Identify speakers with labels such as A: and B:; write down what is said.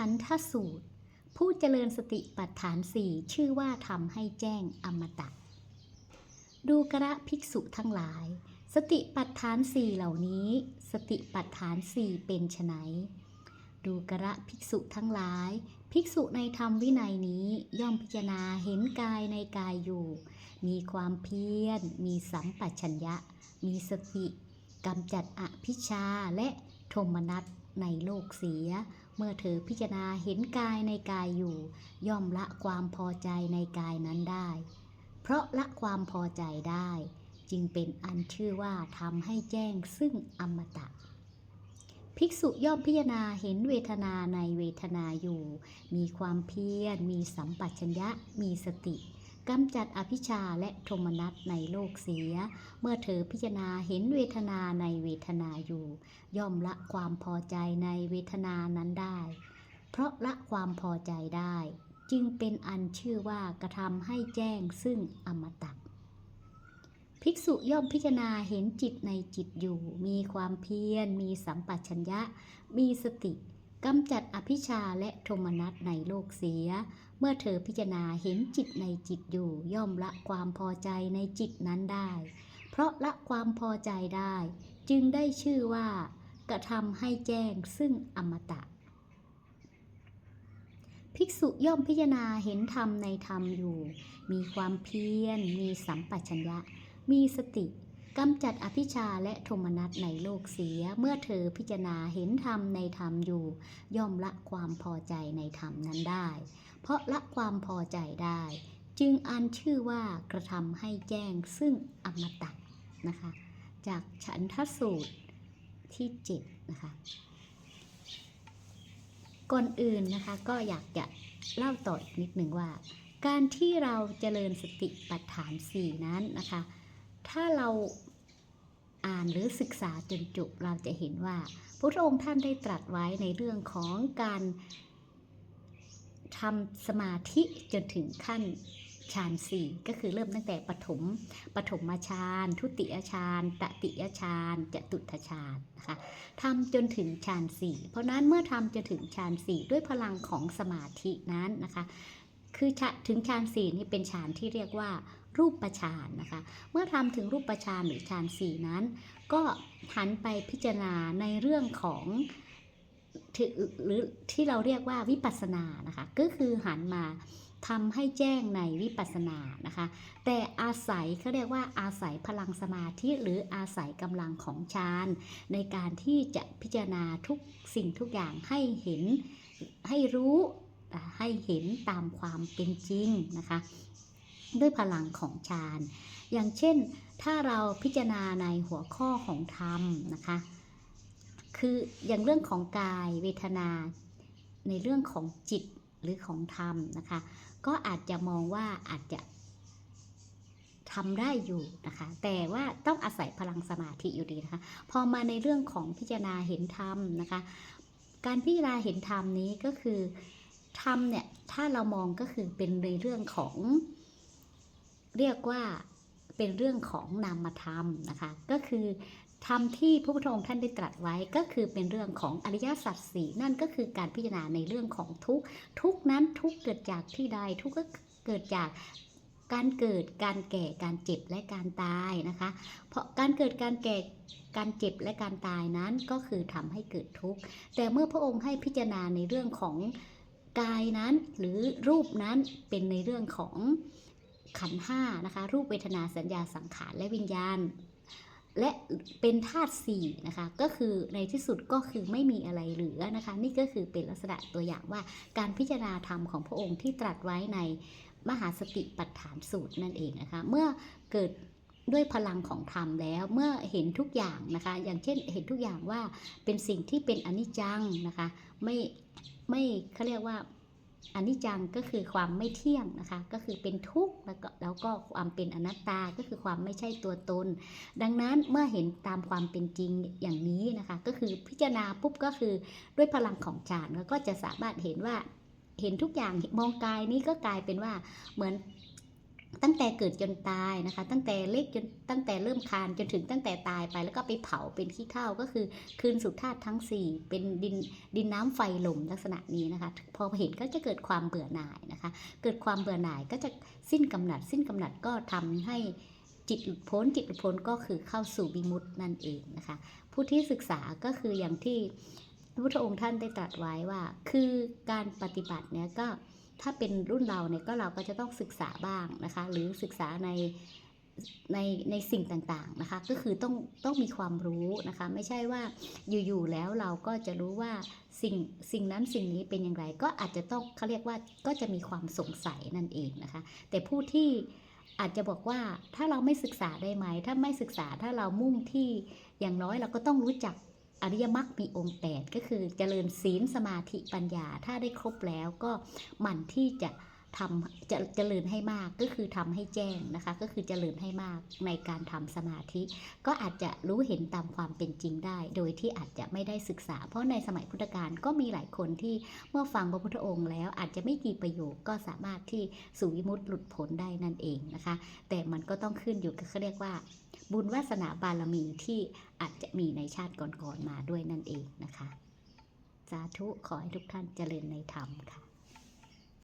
A: ฉันทสูตร ผู้เจริญสติปัฏฐานสี่ชื่อว่าทำให้แจ้งอมตะ ดูกระภิกษุทั้งหลาย สติปัฏฐานสี่เหล่านี้ สติปัฏฐานสี่เป็นไฉนดูกระภิกษุทั้งหลาย ภิกษุในธรรมวินัยนี้ย่อมพิจารณาเห็นกายในกายอยู่ มีความเพียร มีสัมปชัญญะ มีสติกำจัดอภิชาและโทมนัสในโลกเสีย เมื่อเธอพิจารณาเห็นกายในกายอยู่ ย่อมละความพอใจในกายนั้นได้ เพราะละความพอใจได้ จึงเป็นอันชื่อว่าทำให้แจ้งซึ่งอมตะ ภิกษุย่อมพิจารณาเห็นเวทนาในเวทนาอยู่ มีความเพียรมีสัมปชัญญะมีสติ กำจัดอภิชาและโทมนัสในโลกเสีย เมื่อเธอพิจารณาเห็นเวทนาในเวทนาอยู่ ย่อมละความพอใจในเวทนานั้นได้ เพราะละความพอใจได้ จึงเป็นอันชื่อว่ากระทำให้แจ้งซึ่งอมตะภิกษุย่อมพิจารณาเห็นจิตในจิตอยู่ มีความเพียร มีสัมปชัญญะ มีสติ กำจัดอภิชาและโทมนัสในโลกเสีย เมื่อเธอพิจารณาเห็นจิตในจิตอยู่ย่อมละความพอใจในจิตนั้นได้ เพราะละความพอใจได้ จึงได้ชื่อว่ากระทำให้แจ้งซึ่งอมตะ ภิกษุย่อมพิจารณาเห็นธรรมในธรรมอยู่ มีความเพียร มีสัมปชัญญะ มีสติ กำจัดอภิชาและโทมนัสในโลกเสีย เมื่อเธอพิจารณาเห็นธรรมในธรรมอยู่ ย่อมละความพอใจในธรรมนั้นได้ เพราะละความพอใจได้ จึงอันชื่อว่ากระทำให้แจ้งซึ่งอมตะนะคะ จากฉันทสูตรที่7นะคะก่อนอื่นนะคะก็อยากจะเล่าต่ออีกนิดหนึ่งว่า การที่เราเจริญสติปัฏฐาน4นั้นนะคะ ถ้าเรา อ่านหรือศึกษาจนจบเราจะเห็นว่า พระองค์ท่านได้ตรัสไว้ในเรื่องของการทำสมาธิจนถึงขั้นฌานสี่ก็คือเริ่มตั้งแต่ปฐมปฐมฌานทุติยฌานตติยฌานจตุตฌานนะคะทำจนถึงฌานสี่เพราะนั้นเมื่อทำจนถึงฌานสี่ด้วยพลังของสมาธินั้นนะคะ คือถึงฌานสี่นี่เป็นฌานที่เรียกว่า รูปประฌานนะคะ เมื่อทำถึงรูปประฌานหรือฌานสี่นั้น ก็หันไปพิจารณาในเรื่องของหรือที่เราเรียกว่าวิปัสสนานะคะ ก็คือหันมาทำให้แจ้งในวิปัสสนานะคะ แต่อาศัยเขาเรียกว่าอาศัยพลังสมาธิหรืออาศัยกำลังของฌานในการที่จะพิจารณาทุกสิ่งทุกอย่างให้เห็นให้รู้ให้เห็นตามความเป็นจริงนะคะ ด้วยพลังของฌาน อย่างเช่น ถ้าเราพิจารณาในหัวข้อของธรรมนะคะ คืออย่างเรื่องของกายเวทนา ในเรื่องของจิตหรือของธรรมนะคะ ก็อาจจะมองว่าอาจจะทำได้อยู่นะคะ แต่ว่าต้องอาศัยพลังสมาธิอยู่ดีนะคะ พอมาในเรื่องของพิจารณาเห็นธรรมนะคะ การพิจารณาเห็นธรรมนี้ก็คือธรรมเนี่ย ถ้าเรามองก็คือเป็นในเรื่องของ เรียกว่าเป็นเรื่องของนามธรรมนะคะ ก็คือธรรมที่พระพุทธองค์ท่านได้ตรัสไว้ก็คือเป็นเรื่องของอริยสัจสี่นั่นก็คือการพิจารณาในเรื่องของทุกทุกนั้นทุกเกิดจากที่ใดทุกก็เกิดจากการเกิดการแก่การเจ็บและการตายนะคะ เพราะการเกิดการแก่การเจ็บและการตายนั้นก็คือทำให้เกิดทุกข์แต่เมื่อพระองค์ให้พิจารณาในเรื่องของกายนั้นหรือรูปนั้นเป็นในเรื่องของ ขันห้านะคะ รูปเวทนาสัญญาสังขารและวิญญาณ และเป็นธาตุสี่นะคะ ก็คือในที่สุดก็คือไม่มีอะไรเหลือนะคะ นี่ก็คือเป็นลักษณะตัวอย่างว่า การพิจารณาธรรมของพระองค์ที่ตรัสไว้ในมหาสติปัฏฐานสูตรนั่นเองนะคะ เมื่อเกิดด้วยพลังของธรรมแล้วเมื่อเห็นทุกอย่างนะคะ อย่างเช่นเห็นทุกอย่างว่าเป็นสิ่งที่เป็นอนิจจังนะคะ ไม่ไม่เขาเรียกว่า อนิจจังก็คือความไม่เที่ยงนะคะ ก็คือเป็นทุกข์แล้วก็แล้วก็ความเป็นอนัตตาก็คือความไม่ใช่ตัวตน ดังนั้นเมื่อเห็นตามความเป็นจริงอย่างนี้นะคะ ก็คือพิจารณาปุ๊บก็คือด้วยพลังของฌานแล้วก็จะสามารถเห็นว่าเห็นทุกอย่างมองกายนี้ก็กลายเป็นว่าเหมือน ตั้งแต่เกิดจนตายนะคะ ตั้งแต่เล็กจนตั้งแต่เริ่มคานจนถึงตั้งแต่ตายไป แล้วก็ไปเผาเป็นขี้เถ้าก็คือคืนสู่ธาตุทั้ง 4 เป็นดินดินน้ำไฟลมลักษณะนี้นะคะ พอเห็นก็จะเกิดความเบื่อหน่ายนะคะ เกิดความเบื่อหน่ายก็จะสิ้นกำหนัด สิ้นกำหนัดก็ทำให้จิตหลุดพ้นจิตหลุดพ้นก็คือเข้าสู่วิมุตตินั่นเองนะคะ ผู้ที่ศึกษาก็คืออย่างที่พระพุทธองค์ท่านได้ตรัสไว้ว่า คือการปฏิบัติเนี่ยก็ ถ้าเป็นรุ่นเราเนี่ยก็เราก็จะต้องศึกษาบ้างนะคะ หรือศึกษาในในในสิ่งต่างๆนะคะ ก็คือต้องต้องมีความรู้นะคะ ไม่ใช่ว่าอยู่ๆแล้วเราก็จะรู้ว่าสิ่งสิ่งนั้นสิ่งนี้เป็นอย่างไร ก็อาจจะต้องเขาเรียกว่าก็จะมีความสงสัยนั่นเองนะคะ แต่ผู้ที่อาจจะบอกว่าถ้าเราไม่ศึกษาได้ไหม ถ้าไม่ศึกษาถ้าเรามุ่งที่อย่างน้อยเราก็ต้องรู้จัก อริยมรรคมีองค์ 8 ก็คือเจริญศีลสมาธิปัญญา ถ้าได้ครบแล้วก็หมั่นที่จะ ทำจะเจริญให้มากก็คือทำให้แจ้งนะคะ ก็คือเจริญให้มากในการทำสมาธิ ก็อาจจะรู้เห็นตามความเป็นจริงได้ โดยที่อาจจะไม่ได้ศึกษา เพราะในสมัยพุทธกาลก็มีหลายคนที่เมื่อฟังพระพุทธองค์แล้วอาจจะไม่กี่ประโยคก็สามารถที่สู่วิมุตติหลุดพ้นได้นั่นเองนะคะ แต่มันก็ต้องขึ้นอยู่กับเขาเรียกว่า บุญวาสนาบารมีที่อาจจะมีในชาติก่อนๆมาด้วยนั่นเองนะคะสาธุขอให้ทุกท่านเจริญในธรรมค่ะ